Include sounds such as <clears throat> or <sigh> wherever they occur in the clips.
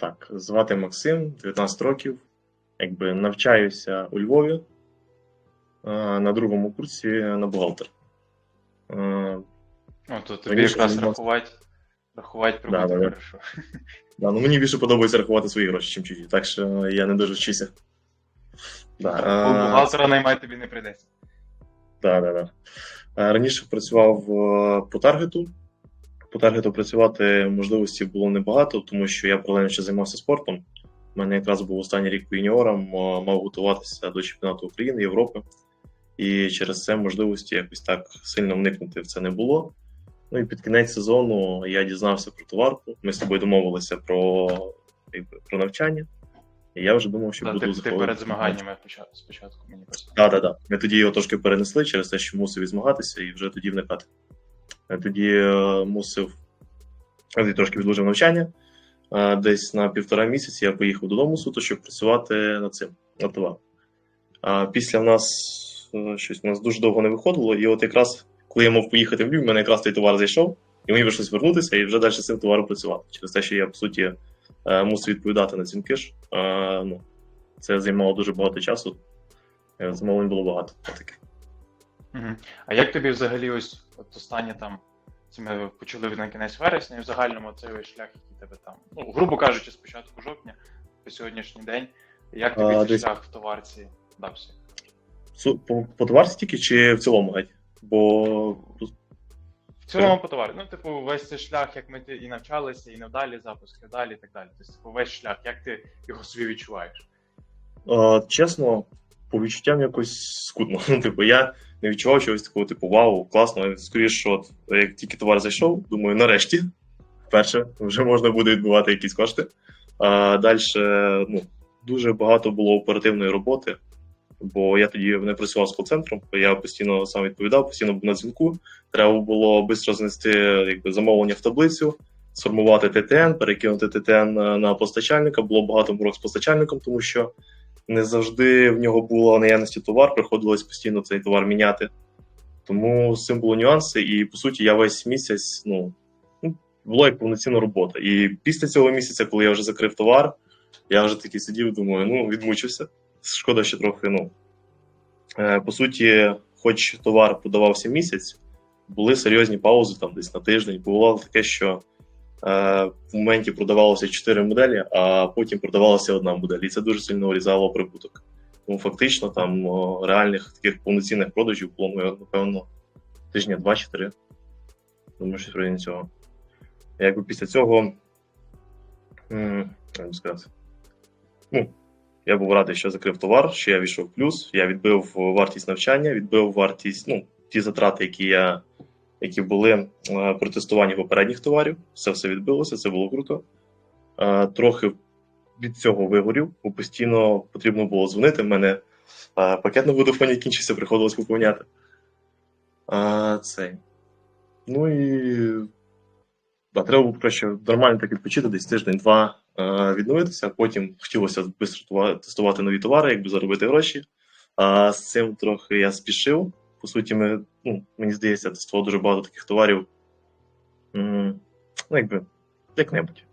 Так, звати Максим, 19 років. Якби навчаюся у Львові е, на другому курсі на бухгалтер. Ну, то тобі Раніше якраз рахувати, рахувати Да, прибуток да, да. хорошо. <laughs> да, ну мені більше подобається рахувати свої гроші, ніж чужі, так що я не дуже вчуся. Да, Бо е, Бухгалтера наймати тобі не прийдеться. Да, да, да. Е, Раніше працював по таргету. По таргету працювати можливості було небагато, тому що я паралельно ще займався спортом. У мене якраз був останній рік е, мав готуватися до чемпіонату України, Європи. І через це можливості якось так сильно вникнути в це не було. Ну і під кінець сезону я дізнався про товарку. Ми з тобою домовилися про, про навчання. І я вже думав, що Та, буду ти, ти перед змаганнями спочатку мені так, так, так. Ми тоді його трошки перенесли через те, що мусив змагатися і вже тоді вникати. Я тоді е, мусив я трошки відложив навчання. Е, Десь на півтора місяці я поїхав додому суто, щоб працювати над цим, над товаром. А після в нас е, щось у нас дуже довго не виходило, і от якраз коли я мав поїхати в Львів, в мене якраз той товар зайшов, і мені прийшлось вернутися і вже далі з цим товаром працювати. Через те, що я, по суті, е, мусив відповідати на дзвінки ж. Е, Ну, це займало дуже багато часу. Е, Замовлень було багато. Таке. А як тобі взагалі ось от останнє там, це ми почали на кінець вересня, і в загальному цей весь шлях, який тебе там, ну, грубо кажучи, з початку жовтня по сьогоднішній день, як тобі А, цей десь- шлях в товарці дався? По, по товарці тільки чи в цілому геть? Бо В цілому по товарі. Ну, типу, весь цей шлях, як ми і навчалися, і невдалі запуск, невдалі і так далі. Тобто, типу, весь шлях, як ти його собі відчуваєш? чесно, по відчуттям якось скудно. <laughs> Типу, я не відчував чогось такого, типу, вау, класно. Скоріше, що от, як тільки товар зайшов, думаю, нарешті, вперше, вже можна буде відбувати якісь кошти. А далі ну, дуже багато було оперативної роботи, бо я тоді не працював з кол-центром, я постійно сам відповідав, постійно був на дзвінку. Треба було швидко знести якби, замовлення в таблицю, сформувати ТТН, перекинути ТТН на, на постачальника. Було багато морок з постачальником, тому що не завжди в нього було наявності товар, приходилось постійно цей товар міняти. Тому з цим були нюанси, і по суті, я весь місяць, ну, ну, була як повноцінна робота. І після цього місяця, коли я вже закрив товар, я вже такий сидів, думаю, ну, відмучився. Шкода, що трохи, ну. Е, по суті, хоч товар подавався місяць, були серйозні паузи там десь на тиждень. Було таке, що в моменті продавалося 4 моделі, а потім продавалася одна модель. І це дуже сильно урізало прибуток. Тому фактично там реальних таких повноцінних продажів було, напевно, тижня 2-4. Думаю, що районі цього. Якби після цього, як сказати, ну, я був радий, що закрив товар, що я війшов в плюс, я відбив вартість навчання, відбив вартість, ну, ті затрати, які я які були е, при тестуванні попередніх товарів. Все все відбилося, це було круто. Е, Трохи від цього вигорів, бо постійно потрібно було дзвонити. У мене е, пакет на водофоні кінчився, приходилось поповняти. Цей. Ну і да, треба було краще нормально так відпочити, десь тиждень-два відновитися. Потім хотілося швидко тестувати нові товари, якби заробити гроші. А з цим трохи я спішив. По суті, ми, ну, мені здається, тестував дуже багато таких товарів. Ну, якби, як-небудь.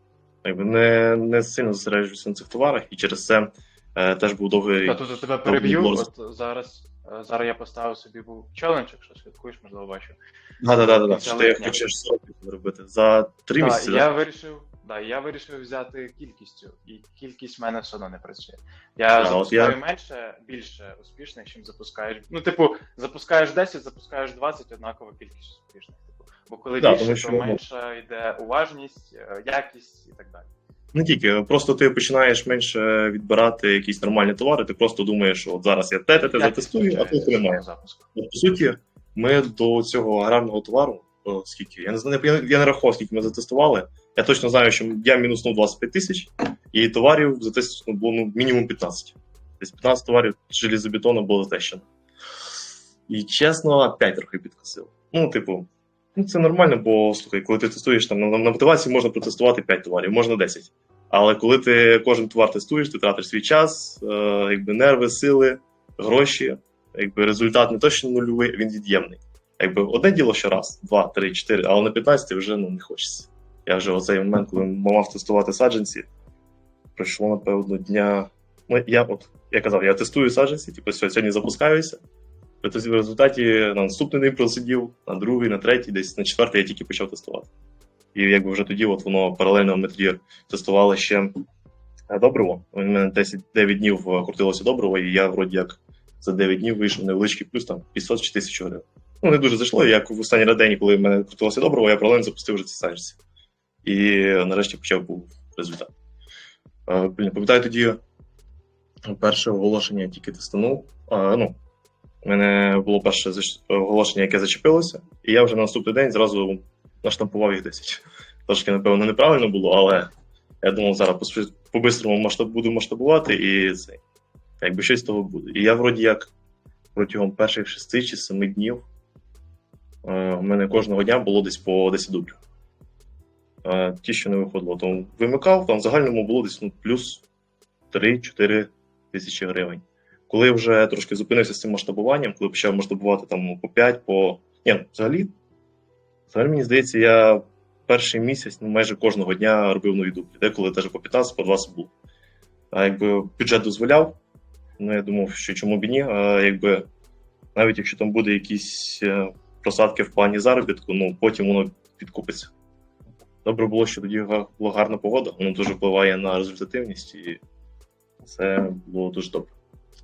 Якби не, не сильно зосереджуюся на цих товарах, і через це е, теж був довгий. Та тут я тебе переб'ю. От зараз, е, зараз я поставив собі був челендж, якщо слідкуєш, можливо, бачу. Да, да, да, да. Що ти хочеш 40 зробити за три місяці. я вирішив, да, я вирішив взяти кількістю, і кількість в мене все одно не працює. Я А, запускаю я- менше, більше успішних, чим запускаєш. Ну, типу, запускаєш 10, запускаєш 20, однакова кількість успішних. Типу. Бо коли Да, більше, тому що, то ну, менша йде уважність, е, якість і так далі. Не тільки, просто ти починаєш менше відбирати якісь нормальні товари, ти просто думаєш, що от зараз я те, те, те затестую, а тут немає. По суті, ми до цього аграрного товару, о, скільки, я не знаю, я, я не рахував, скільки ми затестували. Я точно знаю, що я мінуснув 25 тисяч, і товарів затестовано було ну, мінімум 15. Тобто 15 товарів железобетону було затещено. І чесно, опять трохи підкосив. Ну, типу, ну це нормально, бо слухай, коли ти тестуєш там на, на мотивації можна протестувати 5 товарів, можна 10. Але коли ти кожен товар тестуєш, ти тратиш свій час, е, якби нерви, сили, гроші. Якби результат не точно нульовий, він від'ємний. Якби одне діло що раз, два, три, чотири, але на 15 вже ну, не хочеться. Я вже оцей момент, коли мав тестувати саджанці, пройшло, напевно, дня. Ну, я от, я казав, я тестую саджанці, типу, сьогодні запускаюся. В результаті на наступний день просидів, на другий, на третій, десь на четвертий я тільки почав тестувати. І якби вже тоді от воно паралельно ми тоді тестували ще е, добриво. У мене 10 9 днів е, крутилося добриво, і я вроді як за 9 днів вийшов невеличкий плюс там 500 чи 1000 гривень. Ну, не дуже зайшло. Як в останній день, коли мене крутилося добриво, я паралельно запустив вже ці саджанці. І нарешті почав був результат. Е, Блін, пам'ятаю тоді перше оголошення тільки тестанув. А, ну, у мене було перше оголошення, яке зачепилося, і я вже на наступний день зразу наштампував їх 10. Трошки, напевно, неправильно було, але я думав, зараз по-бистрому масштаб, буду масштабувати і це, якби щось з того буде. І я вроді як протягом перших 6 чи 7 днів е, у мене кожного дня було десь по 10 дублів. Е, ті, що не виходило, то вимикав, там в загальному було десь ну, плюс 3-4 тисячі гривень. Коли вже трошки зупинився з цим масштабуванням, коли почав масштабувати там по 5, по. Ні, взагалі, взагалі, мені здається, я перший місяць ну, майже кожного дня робив нові дублі, деколи теж по 15, по 20 було. А якби бюджет дозволяв, ну я думав, що чому б ні, а якби навіть якщо там буде якісь е, просадки в плані заробітку, ну потім воно підкупиться. Добре було, що тоді була гарна погода, воно дуже впливає на результативність, і це було дуже добре.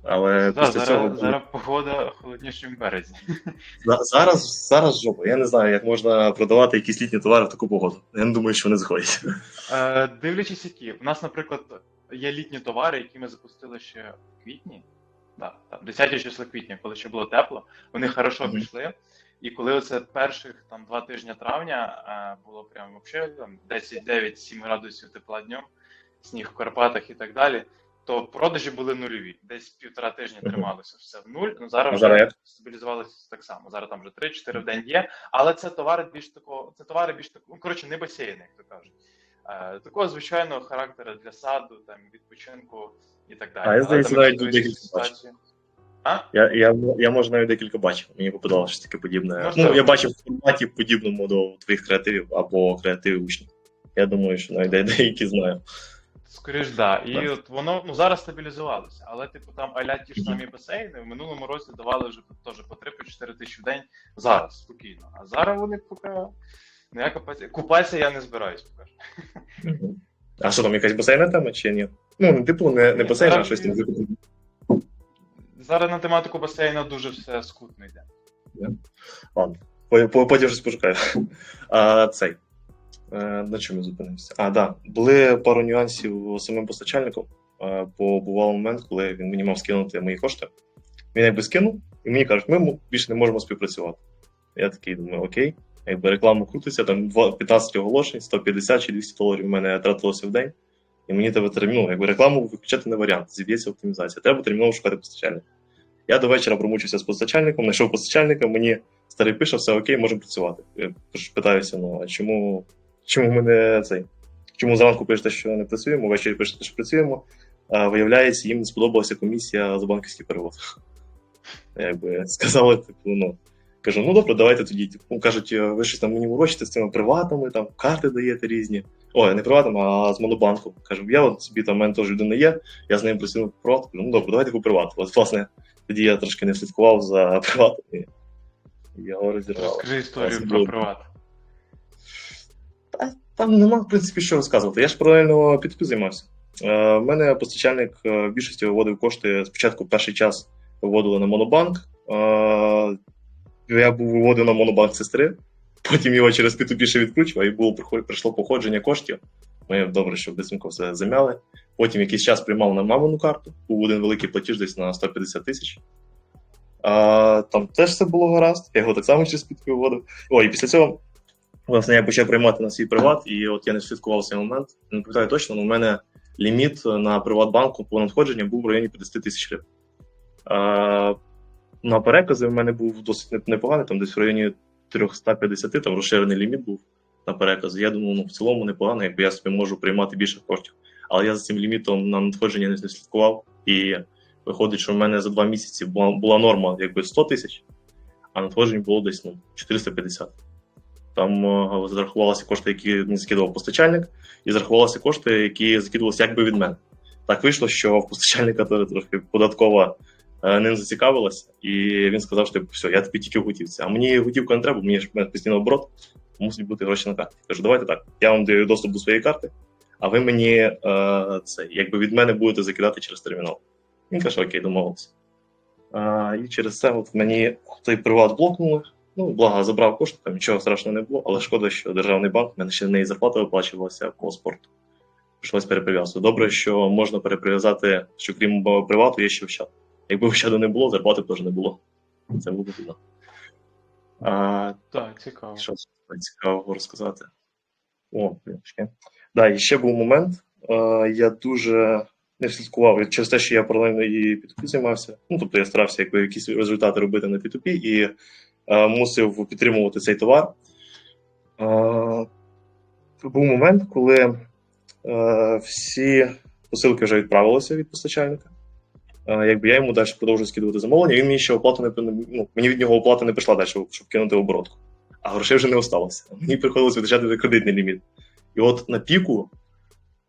Але Да, після зараз, цього зараз погода холодніше в березні. <laughs> Зараз, зараз жопа. Я не знаю, як можна продавати якісь літні товари в таку погоду. Я не думаю, що вони заходять. Е, дивлячись, які. У нас, наприклад, є літні товари, які ми запустили ще в квітні. Да, там, 10 числа квітня, коли ще було тепло, вони хорошо Мгм. пішли. І коли оце перших там два тижні травня е, було прям вообще там 10-9-7 градусів тепла днем, сніг в Карпатах і так далі, то продажі були нульові. Десь півтора тижня трималося все в нуль. Ну зараз А вже стабілізувалося так само. Зараз там вже 3-4 в день є. Але це товари більш такого, це товари більш такого, ну коротше, не басейни, як то кажуть. Е, такого звичайного характеру для саду, там відпочинку і так далі. А, я, здається, навіть якщо ситуацію- Я, я, я може навіть декілька бачив. Мені попадало щось таке подібне. Можливо. Ну, я бачив в форматі подібному до твоїх креативів або креативів учнів. Я думаю, що навіть деякі знаю. Скоріш, да. І Так. от воно ну зараз стабілізувалося, але типу там аля ті ж самі басейни в минулому році давали вже теж по 3-4 тисячі в день зараз спокійно. А зараз вони поки ніяка паці- купатися я не збираюсь поки. А що там, якась басейна тема чи ні? Ну, типу, не, не басейн, а щось там. Зараз на тематику басейну дуже все скутно йде. Ладно, по- по- потім щось пошукаю. А, цей. Е, На чому я зупинився? А, да. Були пару нюансів самим постачальником. Е, Бо бував момент, коли він мені мав скинути мої кошти. Він якби скинув, і мені кажуть, ми більше не можемо співпрацювати. Я такий думаю, окей, якби реклама крутиться, там 15 оголошень, 150 чи 200 доларів в мене тратилося в день. І мені треба терміново, якби рекламу виключати не варіант, зіб'ється оптимізація. Треба терміново шукати постачальника. Я до вечора промучився з постачальником, знайшов постачальника, мені старий пише, все окей, можемо працювати. Я питаюся, ну а чому, чому ми не цей? Чому зранку пишете, що не працюємо, ввечері пишете, що працюємо, а виявляється, їм не сподобалася комісія за банківський перевод. Якби сказали, типу, ну. Кажу, ну добре, давайте тоді. Типу, кажуть, ви щось там мені урочите з цими приватами, там карти даєте різні. Ой, не приватами, а з монобанку. Кажу, я от собі там в мене теж людина є, я з ним працюю приват. Ну добре, давайте по привату. От, власне, тоді я трошки не слідкував за <laughs> приватом. І його розірвало. Розкажи історію про приват. Та, там нема, в принципі, що розказувати. Я ж паралельно підпис займався. Е, в мене постачальник е, в більшості виводив кошти. Спочатку перший час виводили на монобанк. Е, я був виводив на монобанк сестри, потім його через P2P ще відкручував, і було прийшло походження коштів. Ми добре, що быстренько все замяли. Потім якийсь час приймав на мамину карту, був один великий платіж десь на 150 тисяч. А, там теж все було гаразд, я його так само через підпис виводив. Ой, і після цього Власне, я почав приймати на свій приват, і от я не слідкував цей момент. Не пам'ятаю точно, але у мене ліміт на Приватбанку по надходженням був в районі 50 тисяч гривень. На перекази в мене був досить непоганий, там десь в районі 350, там розширений ліміт був на перекази. Я думав, ну в цілому непогано, якби я собі можу приймати більше коштів. Але я за цим лімітом на надходження не слідкував. І виходить, що в мене за два місяці була, була норма якби 100 тисяч, а надходжень було десь ну, 450. Там е, зарахувалися кошти, які мені закидував постачальник, і зарахувалися кошти, які закидувалися якби від мене. Так вийшло, що в постачальника трохи податкова е, ним зацікавилася, і він сказав, що типу, все, я тобі тільки в готівці. А мені готівка не треба, мені ж постійно оборот, мусить бути гроші на карті. Кажу, давайте так. Я вам даю доступ до своєї карти, а ви мені е, це, якби від мене будете закидати через термінал. Він каже, окей, домовилися. А, і через це от мені той приват блокнули. Ну, благо, забрав кошти, там нічого страшного не було, але шкода, що державний банк, в мене ще не і зарплата виплачувалася по спорту. Прийшлось переприв'язувати. Добре, що можна переприв'язати, що крім е, привату, є ще Ощад. Якби Ощаду не було, зарплати б теж не було. Це було б. А, Так, цікаво. що цікавого розказати? О, блінчки. Да, і ще був момент. Е, я дуже не слідкував через те, що я паралельно і P2P займався. Ну, тобто я старався якісь результати робити на P2P і е, мусив підтримувати цей товар. Е, був момент, коли всі посилки вже відправилися від постачальника. Якби я йому далі продовжую скидувати замовлення, він мені ще оплату не ну, мені від нього оплата не прийшла далі, щоб кинути оборотку. А грошей вже не осталося. Мені приходилось витрачати кредитний ліміт. І от на піку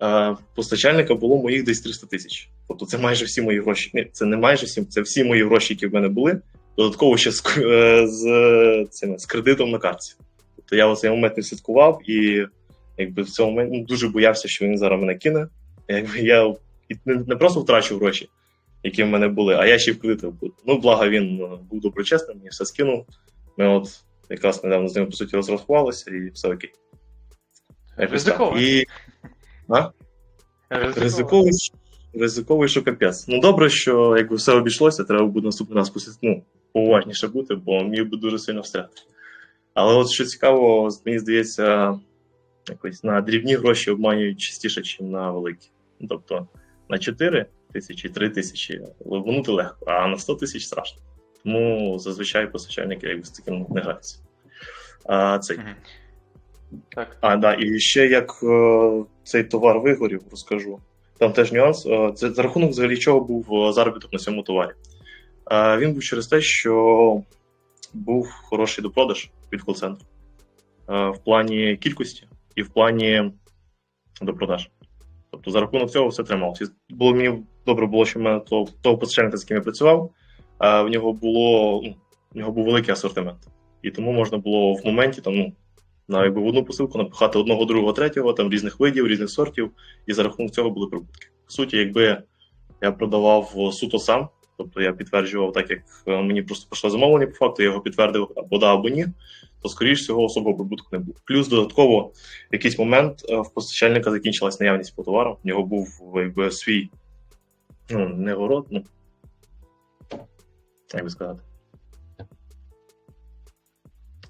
е, постачальника було моїх десь 300 тисяч. Тобто це майже всі мої гроші. Ні, це не майже всі, це всі мої гроші, які в мене були. Додатково ще з, е, з, цими, з кредитом на карті. Тобто я в цей момент не слідкував і якби в цьому момент ну, дуже боявся, що він зараз мене кине. Якби я не, не просто втрачу гроші, які в мене були, а я ще й в кредитах буду. Ну, благо він е, був доброчесним, мені все скинув. Ми от якраз недавно з ним, по суті, розрахувалися, і все окей. Якось І ризиковий, ризиковий, що капець. Ну добре, що якби все обійшлося, треба буде наступний раз посі- ну, поважніше бути, бо міг би дуже сильно встряти. Але от що цікаво, мені здається, якось на дрібні гроші обманюють частіше, ніж на великі. Тобто на 4 тисячі, 3 тисячі ловнути легко, а на 100 тисяч страшно. Тому зазвичай постачальники якби з таким не граються. А, цей. Так. А, да, і ще як е, цей товар вигорів, розкажу. Там теж нюанс. Е, це за рахунок взагалі чого був е, заробіток на цьому товарі. Е, він був через те, що був хороший допродаж від кол-центру е, в плані кількості і в плані допродаж. Тобто за рахунок цього все трималося. Було мені добре було, що в мене того, того постачальника, з ким я працював, в нього було ну, в нього був великий асортимент. І тому можна було в моменті там, ну, на якби в одну посилку напихати одного, другого, третього, там різних видів, різних сортів, і за рахунок цього були прибутки. По суті, якби я продавав суто сам, тобто я підтверджував, так як е, мені просто прийшло замовлення по факту, я його підтвердив або да, або ні, то скоріш всього особого прибутку не було. Плюс додатково в якийсь момент е, в постачальника закінчилась наявність по товару. В нього був якби свій ну, не город, ну як би сказати.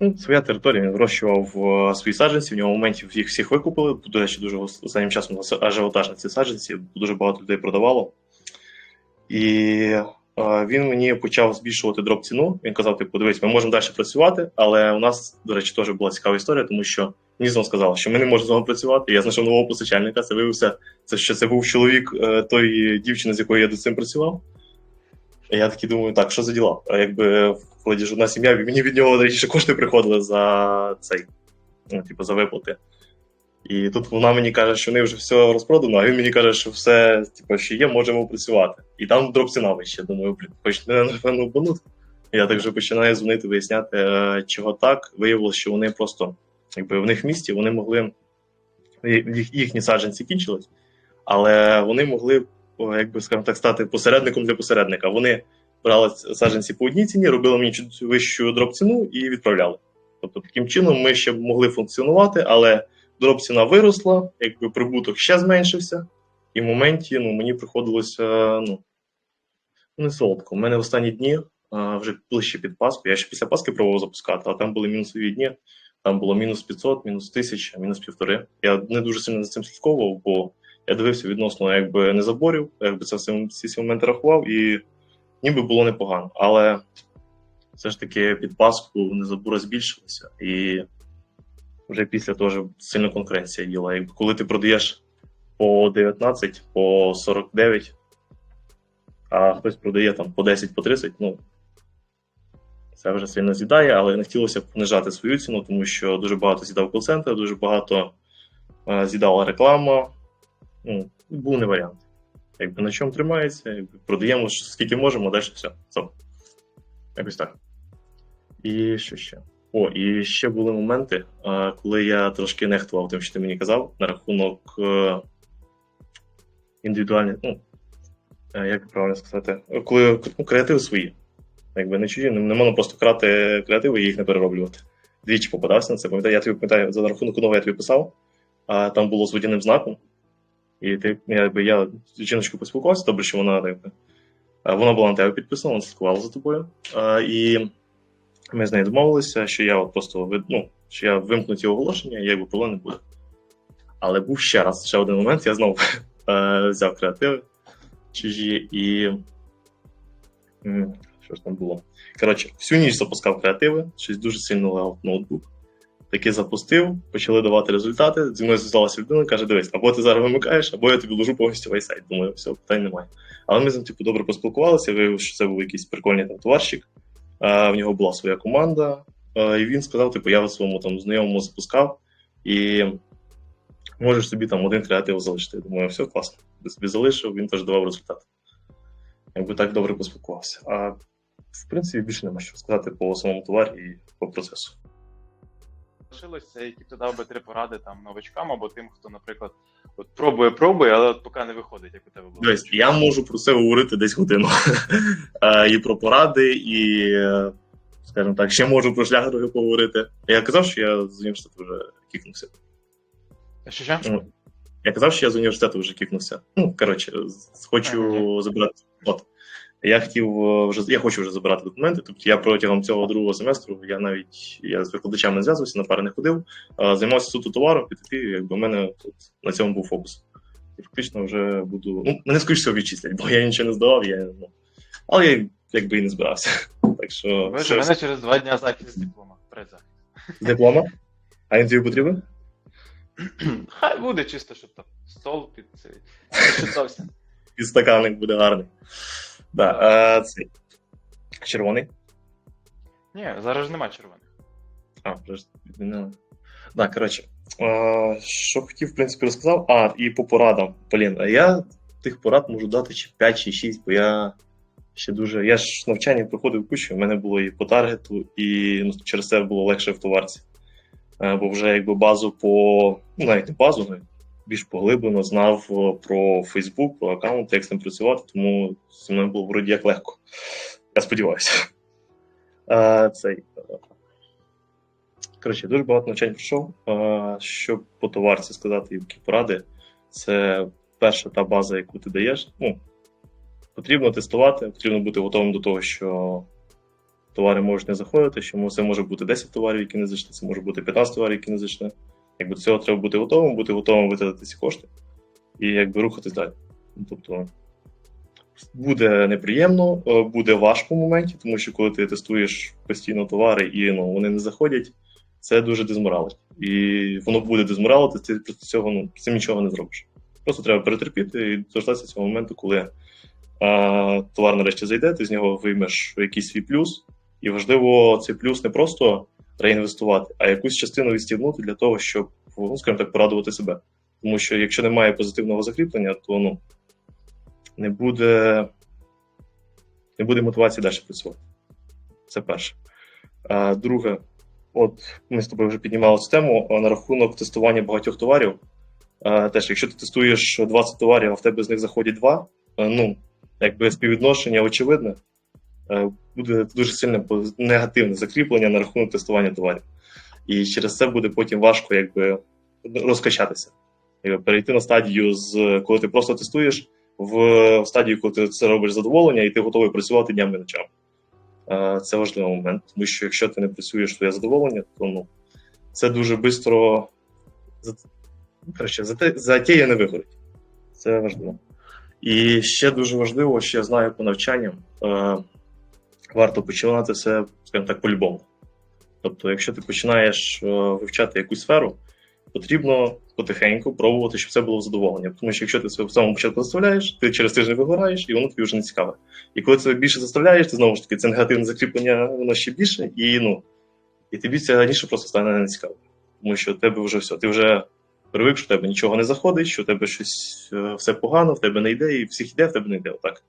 Ну, своя територія, він вирощував е, свої саджанці, в нього в моменті їх всіх викупили. До речі, дуже останнім часом ажіотаж на ці саджанці, дуже багато людей продавало. І е, він мені почав збільшувати дроп ціну. Він казав: типу, дивись, ми можемо далі працювати, але у нас, до речі, теж була цікава історія, тому що мені знову сказали, що ми не можемо з вами працювати. Я знайшов нового постачальника. Це виявився, це, що це був чоловік е, тої дівчини, з якою я до цим працював. Я такий думаю, так, що за діла? Якби вкладі ж одна сім'я, мені від нього речі, кошти приходили за цей, ну, типу, за виплати. І тут вона мені каже, що вони вже все розпродано, а він мені каже, що все, типу, що є, можемо працювати. І там дроп ціна вище. Думаю, блін, хоч не напевно банут. Я так вже починаю дзвонити, виясняти, е, чого так. Виявилося, що вони просто, якби в них в місті, вони могли, їхні саджанці кінчились, але вони могли, якби скажімо так, стати посередником для посередника. Вони брали саджанці по одній ціні, робили мені вищу дроп ціну і відправляли. Тобто, таким чином ми ще могли функціонувати, але дроп ціна виросла, якби прибуток ще зменшився, і в моменті ну, мені приходилося ну, не солодко. У мене в останні дні вже ближче під Пасху. Я ще після Пасхи пробував запускати, а там були мінусові дні. Там було мінус 500, мінус 1000, мінус півтори. Я не дуже сильно за цим слідковував, бо я дивився відносно якби не заборів, якби це всі ці моменти рахував, і ніби було непогано. Але все ж таки під Пасху незабура збільшилася, і вже після теж сильна конкуренція діла. Якби коли ти продаєш по 19, по 49, а хтось продає там по 10, по 30, ну Це вже сильно з'їдає, але не хотілося понижати свою ціну, тому що дуже багато з'їдав кол-центр, дуже багато е, з'їдала реклама. Ну, був не варіант. Якби на чому тримається, якби продаємо скільки можемо, далі все. все. Якось так. І що ще? О, і ще були моменти, коли я трошки нехтував тим, що ти мені казав, на рахунок е, індивідуальних, ну, е, як правильно сказати, коли ну, креативи свої. Якби не чужі, не, можна просто крати креативи і їх не перероблювати. Двічі попадався на це. Пам'ятаю, я тобі пам'ятаю, за рахунок одного я тобі писав, а там було з водяним знаком. І ти, якби, я з жіночкою поспілкувався, добре, що вона якби, вона була на тебе підписана, вона слідкувала за тобою. А, і ми з нею домовилися, що я от просто ну, що я вимкну ті оголошення, і якби проблем не буде. Але був ще раз, ще один момент, я знову е, взяв креативи чужі і. Що ж там було? Коротше, всю ніч запускав креативи, щось дуже сильно лагав ноутбук. Таки запустив, почали давати результати. Зі мною зв'язалася людина, каже: дивись, або ти зараз вимикаєш, або я тобі ложу повністю весь сайт. Думаю, все, питань немає. Але ми з ним типу, добре поспілкувалися, виявив, що це був якийсь прикольний там товарщик. В нього була своя команда, і він сказав: типу, я своєму там знайомому запускав, і можеш собі там один креатив залишити. Я Думаю, все класно. Я собі залишив, він теж давав результат. Якби так добре поспілкувався. А в принципі більше нема що сказати по самому товарі і по процесу. Лишилося, які ти дав би три поради там новачкам або тим, хто, наприклад, от пробує, пробує, але от поки не виходить, як у тебе було. Дивись, я можу про це говорити десь годину. <laughs> Е, і про поради, і, е, скажімо так, ще можу про шлях дороги поговорити. Я казав, що я з університету вже кікнувся. Що ще? Ну, Я казав, що я з університету вже кікнувся. Ну, коротше, хочу забирати. От. Я хотів е, вже я хочу вже забирати документи. Тобто я протягом цього другого семестру я навіть я з викладачами не зв'язувався, на пари не ходив, займався суто товаром, підтипі, якби в мене тут на цьому був фокус. І фактично вже буду. Ну, мене скоріше всього відчислять, бо я нічого не здавав, я, ну, але я якби і не збирався. <laughs> Так що у мене через два дня захист з диплома. Предзахист. з диплома. А тобі потрібен? <clears throat> Хай буде чисто, щоб там стол під цей. Читався. <laughs> Підстаканник буде гарний. Да, а, цей. Червоний. Ні, зараз ж нема червоних. А, вже ж відмінили. Да, коротше. А, що хотів, в принципі, розказав. А, і по порадам. Блін, а я тих порад можу дати чи 5 чи 6, бо я ще дуже. Я ж навчання проходив кучу, у мене було і по таргету, і ну, через це було легше в товарці. Е, Бо вже якби базу по. Ну, навіть не базу, ну, більш поглиблено знав е, про Facebook, про аккаунт, як з ним працювати, тому зі мною було вроді як легко. Я сподіваюся. Е, Цей. е, Коротше, дуже багато навчань пройшов. Щоб по товарці сказати, які поради, це перша та база, яку ти даєш. Ну, потрібно тестувати, потрібно бути готовим до того, що товари можуть не заходити, що це може бути 10 товарів, які не зайшли, це може бути 15 товарів, які не зайшли. Якби до цього треба бути готовим, бути готовим витратити ці кошти і якби рухатись далі. Ну, Тобто буде неприємно, е, буде важко в моменті, тому що коли ти тестуєш постійно товари і ну, вони не заходять, це дуже дезморалить. І воно буде дезморалити, ти проти цього ну, цим нічого не зробиш. Просто треба перетерпіти і дождатися цього моменту, коли а, товар нарешті зайде, ти з нього виймеш якийсь свій плюс. І важливо цей плюс не просто реінвестувати, а якусь частину відстігнути для того, щоб, ну, скажімо так, порадувати себе. Тому що якщо немає позитивного закріплення, то ну, не буде, не буде мотивації далі працювати. Це перше. А, друге, от ми з тобою вже піднімали цю тему на рахунок тестування багатьох товарів. А, теж, якщо ти тестуєш 20 товарів, а в тебе з них заходять два, ну, якби співвідношення очевидне, буде дуже сильне негативне закріплення на рахунок тестування товарів. І через це буде потім важко якби, розкачатися. Якби перейти на стадію, з коли ти просто тестуєш, в стадію, коли ти це робиш задоволення, і ти готовий працювати днями і ночами. Е, Це важливий момент, тому що якщо ти не працюєш своє задоволення, то ну, це дуже швидко затія не вигорить. Це важливо. І ще дуже важливо, що я знаю по навчанням, е, варто починати все, скажімо так, по-любому. Тобто, якщо ти починаєш е, вивчати якусь сферу, потрібно потихеньку пробувати, щоб це було задоволення. Тому що якщо ти себе в самому початку заставляєш, ти через тиждень вигораєш, і воно тобі вже не цікаве. І коли себе більше заставляєш, ти знову ж таки це негативне закріплення, воно ще більше, і ну і тобі це раніше просто стане не цікаво. Тому що в тебе вже все, ти вже привик, що в тебе нічого не заходить, що в тебе щось е, все погано, в тебе не йде, і всіх йде, в тебе не йде. Отак.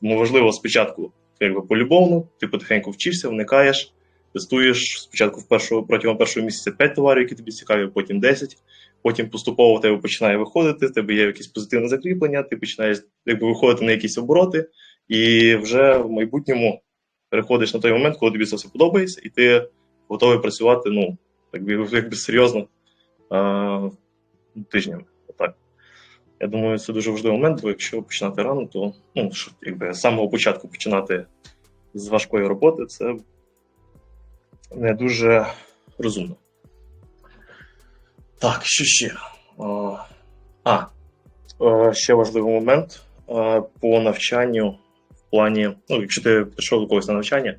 Тому важливо спочатку, якби полюбовно, ти потихеньку вчишся, вникаєш, тестуєш спочатку в першого, протягом першого місяця 5 товарів, які тобі цікаві, потім 10. Потім поступово в тебе починає виходити, в тебе є якесь позитивне закріплення, ти починаєш якби, виходити на якісь обороти, і вже в майбутньому переходиш на той момент, коли тобі це все подобається, і ти готовий працювати ну, якби, якби серйозно а, тижнями. Я думаю, це дуже важливий момент, бо якщо починати рано, то ну, що, якби, з самого початку починати з важкої роботи, це не дуже розумно. Так, що ще? А, а е, ще важливий момент е, по навчанню в плані, ну, якщо ти прийшов до когось на навчання,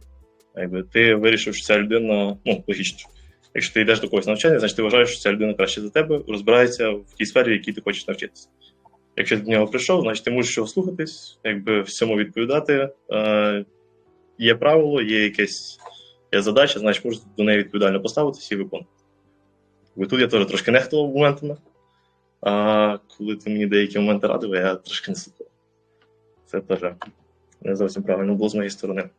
якби ти вирішив, що ця людина, ну, логічно. Якщо ти йдеш до когось навчання, значить ти вважаєш, що ця людина краще за тебе, розбирається в тій сфері, в якій ти хочеш навчитися. Якщо ти до нього прийшов, значить ти мусиш його слухатись, якби всьому відповідати. Е, є правило, є якась є задача, значить можеш до неї відповідально поставитися і виконувати. Бо тут я теж трошки нехтував моментами. А коли ти мені деякі моменти радив, я трошки не слухав. Це теж не зовсім правильно було з моєї сторони.